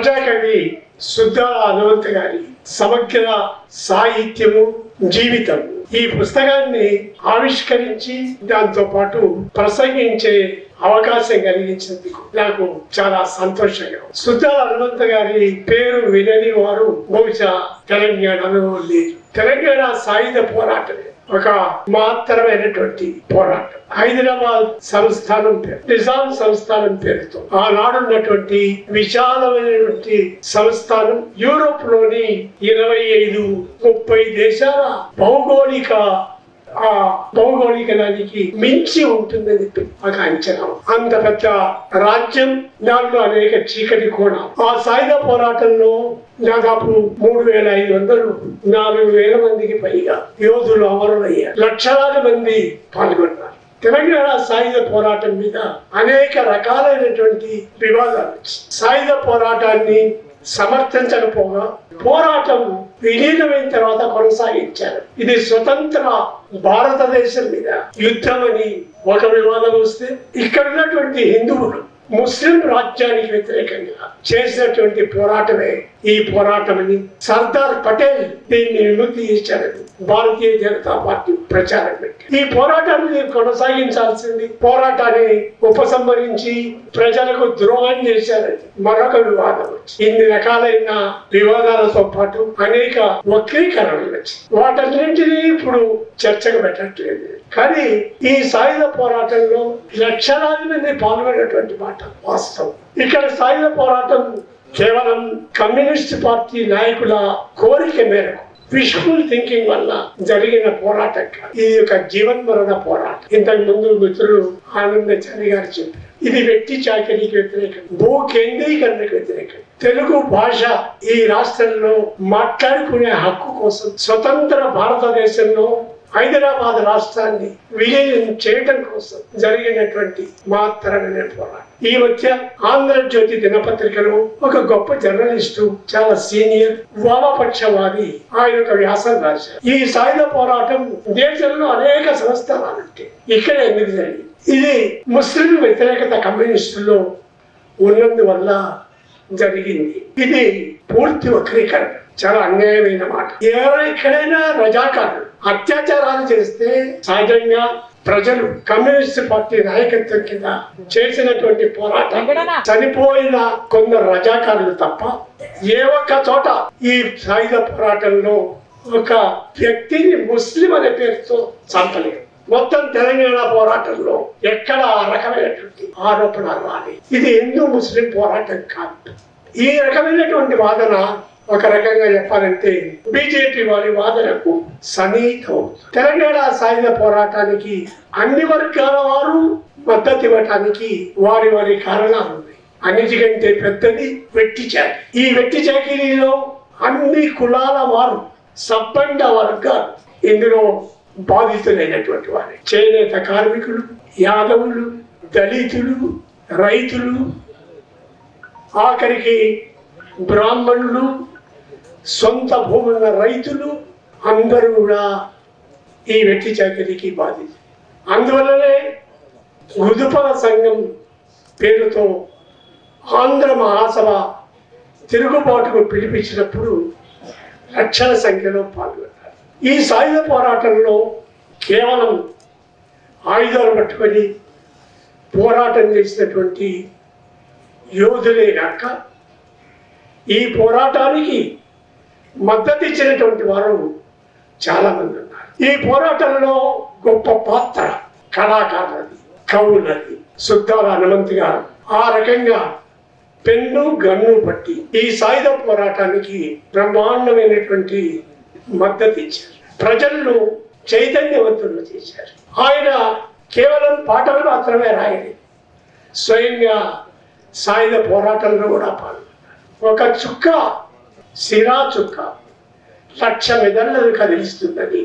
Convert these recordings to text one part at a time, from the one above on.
ప్రజాకవి సుద్దాల హనుమంత్ గారి సమగ్ర సాహిత్యము జీవితం ఈ పుస్తకాన్ని ఆవిష్కరించి దాంతో పాటు ప్రసంగించే అవకాశం కలిగించినందుకు నాకు చాలా సంతోషంగా సుద్దాల హనుమంత గారి పేరు వినని వారు బహుశా తెలంగాణలో లేరు. తెలంగాణ సాయుధ పోరాటమే. ఒక మాత్రమైనటువంటి పోరాటం. హైదరాబాద్ సంస్థానం పేరు నిజాం సంస్థానం పేరుతో ఆనాడున్నటువంటి విశాలమైనటువంటి సంస్థానం యూరోప్లోని ఇరవై ఐదు ముప్పై దేశాల భౌగోళిక ఆ భౌగోళికానికి మించి ఉంటుందని చెప్పి ఒక అంచనా అంత పెద్ద రాజ్యం దానిలో అనేక చీకటి కోణం ఆ సాయుధ పోరాటంలో దాదాపు మూడు వేల ఐదు వందలు నాలుగు వేల మందికి పైగా యోధులు అమరులయ్యారు. లక్షలాది మంది పాల్గొన్నారు. తెలంగాణ సాయుధ పోరాటం మీద అనేక రకాలైనటువంటి వివాదాలు సాయుధ పోరాటాన్ని సమర్థించకపోగా పోరాటం విలీనమైన తర్వాత కొనసాగించారు. ఇది స్వతంత్ర భారతదేశం మీద యుద్ధం అని ఒక వివాదం వస్తే ఇక్కడ ఉన్నటువంటి హిందువులు ముస్లిం రాజ్యానికి వ్యతిరేకంగా చేసినటువంటి పోరాటమే ఈ పోరాటమని సర్దార్ పటేల్ దీన్ని విముక్తి చేశారని భారతీయ జనతా పార్టీ ప్రచారం పెట్టి ఈ పోరాటాన్ని కొనసాగించాల్సింది పోరాటాన్ని ఉపసంహరించి ప్రజలకు ద్రోహం చేశారని మరొక వివాదం వచ్చి ఇన్ని రకాలైన వివాదాలతో పాటు అనేక వక్రీకరణలు వచ్చి వాటన్నింటినీ ఇప్పుడు చర్చకు పెట్టట్లేదు. కానీ ఈ సాయుధ పోరాటంలో లక్షలాది మంది పాల్గొనేటువంటి మాట వాస్తవం. ఇక్కడ సాయుధ పోరాటం కేవలం కమ్యూనిస్ట్ పార్టీ నాయకుల కోరిక మేరకు విష్ఫుల్ థింకింగ్ వల్ల జరిగిన పోరాటం ఇది ఒక జీవన్మరణ పోరాటం. ఇంతకు ముందు మిత్రులు ఆనందచారి గారు చెప్పారు ఇది వ్యక్తి చాకరీకి వ్యతిరేకం భూ కేంద్రీకరణకు వ్యతిరేకం. తెలుగు భాష ఈ రాష్ట్రంలో మాట్లాడుకునే హక్కు కోసం స్వతంత్ర భారతదేశంలో హైదరాబాద్ రాష్ట్రాన్ని విలీనం చేయటం కోసం జరిగినటువంటి మాత్రమే పోరాటం ఈ మధ్య ఆంధ్రజ్యోతి దినపత్రికలో ఒక గొప్ప జర్నలిస్టు చాలా సీనియర్ వామపక్షవాది ఆయన ఒక వ్యాసం రాశారు. ఈ సాయుధ పోరాటం దేశంలో అనేక సంస్థానాలు ఉంటాయి ఇక్కడ ఎందుకు జరిగింది? ఇది ముస్లిం వ్యతిరేకత కమ్యూనిస్టుల్లో ఉన్నందువల్ల జరిగింది. ఇది పూర్తి వక్రీకరణ. చాలా అన్యాయమైన మాట. ఎవరు ఎక్కడైనా రజాకారులు అత్యాచారాలు చేస్తే సహజంగా ప్రజలు కమ్యూనిస్ట్ పార్టీ నాయకత్వం కింద చేసినటువంటి పోరాటం చనిపోయిన కొందరు రజాకారులు తప్ప ఏ ఒక్క చోట ఈ సాయుధ పోరాటంలో ఒక వ్యక్తిని ముస్లిం అనే పేరుతో చంపలేదు. మొత్తం తెలంగాణ పోరాటంలో ఎక్కడ ఆ రకమైనటువంటి ఆరోపణ రాలి ఇది హిందూ ముస్లిం పోరాటం కాదు. ఈ రకమైనటువంటి వాదన ఒక రకంగా చెప్పాలంటే బీజేపీ వారి వాదనకు సన్నిహితం. తెలంగాణ సాయుధ పోరాటానికి అన్ని వర్గాల వారు మద్దతు ఇవ్వటానికి వారి వారి కారణాలు ఉన్నాయి. అన్నిటికంటే పెద్దది వెట్టి చాకిరి ఈ వెట్టి చాకిరీలో అన్ని కులాల వారు సబ్బండ వర్గాలు. ఇందులో బాధితులైనటువంటి వారు. చేనేత కార్మికులు యాదవులు దళితులు రైతులు ఆఖరికి బ్రాహ్మణులు సొంత భూమున్న రైతులు అందరూ కూడా ఈ వెట్టి చాకరీకి బాధితులు అందువల్లనే మృదుపల సంఘం పేరుతో ఆంధ్ర మహాసభ తిరుగుబాటుకు పిలిపించినప్పుడు లక్షల సంఖ్యలో పాల్గొన్నారు. ఈ సాయుధ పోరాటంలో కేవలం ఆయుధాలు పట్టుకొని పోరాటం చేసినటువంటి యోధులే కాక ఈ పోరాటానికి మద్దతు ఇచ్చినటువంటి వారు చాలామంది ఉన్నారు. ఈ పోరాటంలో గొప్ప పాత్ర కళాకారులది కవులది సుద్దాల హనుమంత్ గారు. ఆ రకంగా పెన్ను గన్ను పట్టి ఈ సాయుధ పోరాటానికి బ్రహ్మాండమైనటువంటి మద్దతు ఇచ్చారు. ప్రజలను చైతన్యవంతులు చేశారు. ఆయన కేవలం పాటలు మాత్రమే రాయలేదు. స్వయంగా సాయుధ పోరాటంలో కూడా పాల్గొన్నారు. ఒక చుక్క సిరా చుక్క. లక్ష మెదళ్ళను కదిలిస్తుందని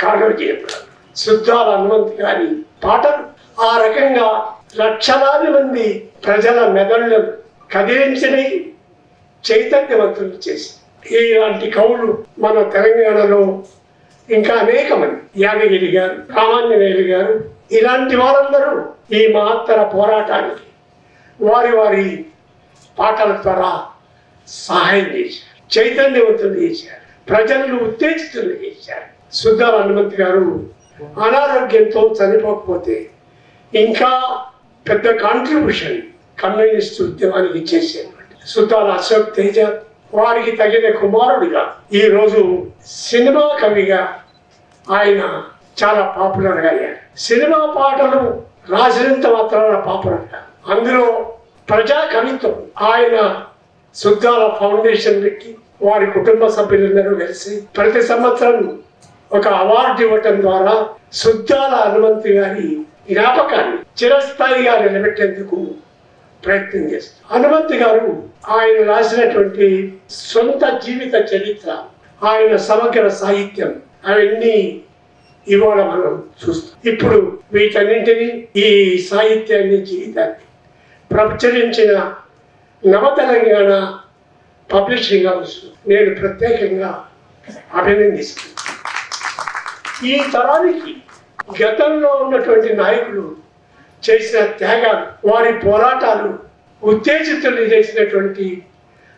కాళోజీ చెప్పారు శుద్ధాల హనుమంత్ గారి పాటలు ఆ రకంగా లక్షలాది మంది ప్రజల మెదళ్ళను కదిలించని చైతన్యవంతులు చేసి. ఇలాంటి కవులు మన తెలంగాణలో ఇంకా అనేక మంది. యాదగిరి గారు రామాంజనేయులు గారు ఇలాంటి వారందరూ ఈ మహత్తర పోరాటానికి వారి వారి పాటల ద్వారా సహాయం చేశారు. చైతన్యవంతులు చేశారు. ప్రజలను ఉత్తేజితులు చేశారు. సుద్దాల హనుమంత్ గారు అనారోగ్యంతో చనిపోకపోతే ఇంకా పెద్ద కాంట్రిబ్యూషన్ కమ్యూనిస్ట్ ఉద్యమానికి ఇచ్చేసేటువంటి సుద్దాల అశోక్ తేజ వారికి తగిన కుమారుడిగా ఈరోజు సినిమా కవిగా ఆయన చాలా పాపులర్గా అయ్యారు. సినిమా పాటలు రాసినంత మాత్రాన పాపులర్గా. అందులో ప్రజా కవిత్వం ఆయన సుద్దాల ఫౌండేషన్ పెట్టి వారి కుటుంబ సభ్యులందరూ కలిసి ప్రతి సంవత్సరం ఒక అవార్డు ఇవ్వటం ద్వారా సుద్దాల హనుమంతు గారి జ్ఞాపకాన్ని చిరస్థాయిగా నిలబెట్టేందుకు ప్రయత్నం చేస్తారు. హనుమంతు గారు ఆయన రాసినటువంటి సొంత జీవిత చరిత్ర ఆయన సమగ్ర సాహిత్యం అవన్నీ ఇవాళ మనం చూస్తాం. ఇప్పుడు వీటన్నింటినీ ఈ సాహిత్యాన్ని జీవితాన్ని ప్రచురించిన నవ తెలంగాణ పబ్లిషింగ్ హౌస్ నేను ప్రత్యేకంగా అభినందిస్తున్నాను. ఈ తరానికి గతంలో ఉన్నటువంటి నాయకులు చేసిన త్యాగాలు వారి పోరాటాలు ఉత్తేజితులు చేసినటువంటి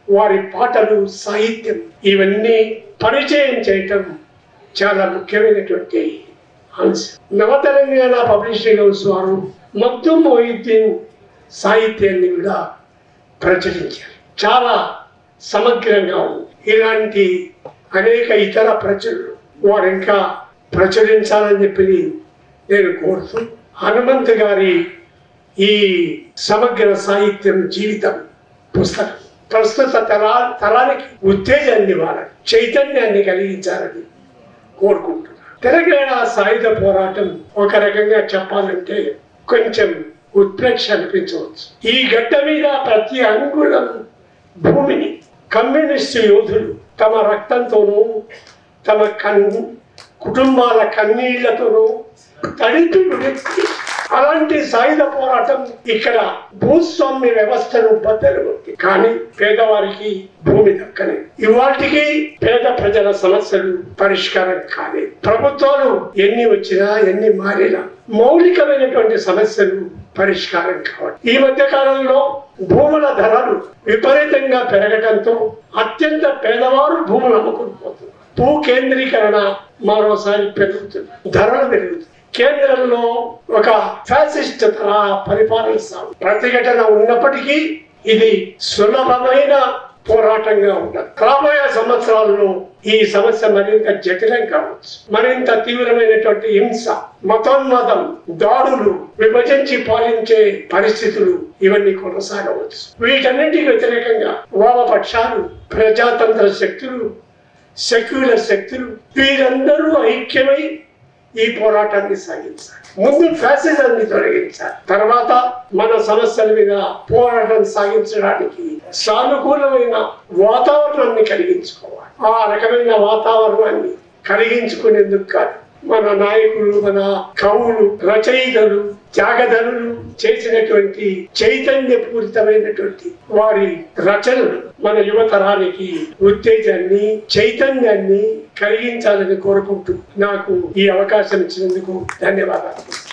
వారి పాటలు సాహిత్యం ఇవన్నీ పరిచయం చేయటం చాలా ముఖ్యమైనటువంటి అంశం. నవ తెలంగాణ పబ్లిషింగ్ హౌస్ వారు మక్తూ మొహిద్దీన్ సాహిత్యాన్ని కూడా ప్రచురించారు. చాలా సమగ్రంగా ఉంది. ఇలాంటి అనేక ఇతర ప్రచురణలు వారు ఇంకా ప్రచురించాలని చెప్పి నేను కోరుతూ హనుమంత్ గారి ఈ సమగ్ర సాహిత్యం జీవితం పుస్తకం. ప్రస్తుత తరా తరానికి ఉత్తేజాన్ని ఇవ్వాలని చైతన్యాన్ని కలిగించాలని కోరుకుంటున్నాను. తెలంగాణ సాయుధ పోరాటం ఒక రకంగా చెప్పాలంటే కొంచెం ఉత్ప్రేక్ష అనిపించవచ్చు. ఈ గడ్డ మీద ప్రతి అంగుళం భూమిని కమ్యూనిస్టు యోధులు తమ రక్తంతోనూ తమ కన్ కుటుంబాల కన్నీళ్ళతోనూ తడిపి వ్యక్తి అలాంటి సాయుధ పోరాటం ఇక్కడ భూస్వామ్య వ్యవస్థను బద్దలుగొట్టి కానీ పేదవారికి భూమి దక్కని ఇవాటికి పేద ప్రజల సమస్యలు పరిష్కారం కాలేదు. ప్రభుత్వాలు ఎన్ని వచ్చినా ఎన్ని మారినా మౌలికమైనటువంటి సమస్యలు పరిష్కారం కావాలి. ఈ మధ్య కాలంలో భూముల ధరలు విపరీతంగా పెరగడంతో అత్యంత పేదవారు భూములు అమ్ముకుని పోతున్నారు భూ కేంద్రీకరణ మరోసారి పెరుగుతుంది. ధరలు పెరుగుతుంది కేంద్రంలో ఒక ఫ్యాసిస్ట్ తరహా పరిపాలన ప్రతిఘటన ఉన్నప్పటికీ ఇది సులభమైన పోరాటంగా ఉండదు రాబోయే సంవత్సరాల్లో ఈ సమస్య మరింత జటిలం కావచ్చు. మరింత తీవ్రమైనటువంటి హింస మతోన్మతం దాడులు విభజించి పాలించే పరిస్థితులు ఇవన్నీ కొనసాగవచ్చు. వీటన్నింటికి వ్యతిరేకంగా వామపక్షాలు ప్రజాతంత్ర శక్తులు సెక్యులర్ శక్తులు వీరందరూ ఐక్యమై ఈ పోరాటాన్ని సాగించాలి. ముందు ఫ్యాసిజాన్ని తొలగించాలి. తర్వాత మన సమస్యల మీద పోరాటం సాగించడానికి సానుకూలమైన వాతావరణాన్ని కలిగించుకోవాలి. ఆ రకమైన వాతావరణాన్ని కలిగించుకునేందుకు కాదు మన నాయకులు మన కవులు రచయితలు త్యాగధనులు చేసినటువంటి చైతన్యపూరితమైనటువంటి వారి రచనలు మన యువతరానికి ఉత్తేజాన్ని చైతన్యాన్ని కలిగించాలని కోరుకుంటూ నాకు ఈ అవకాశం ఇచ్చినందుకు ధన్యవాదాలు.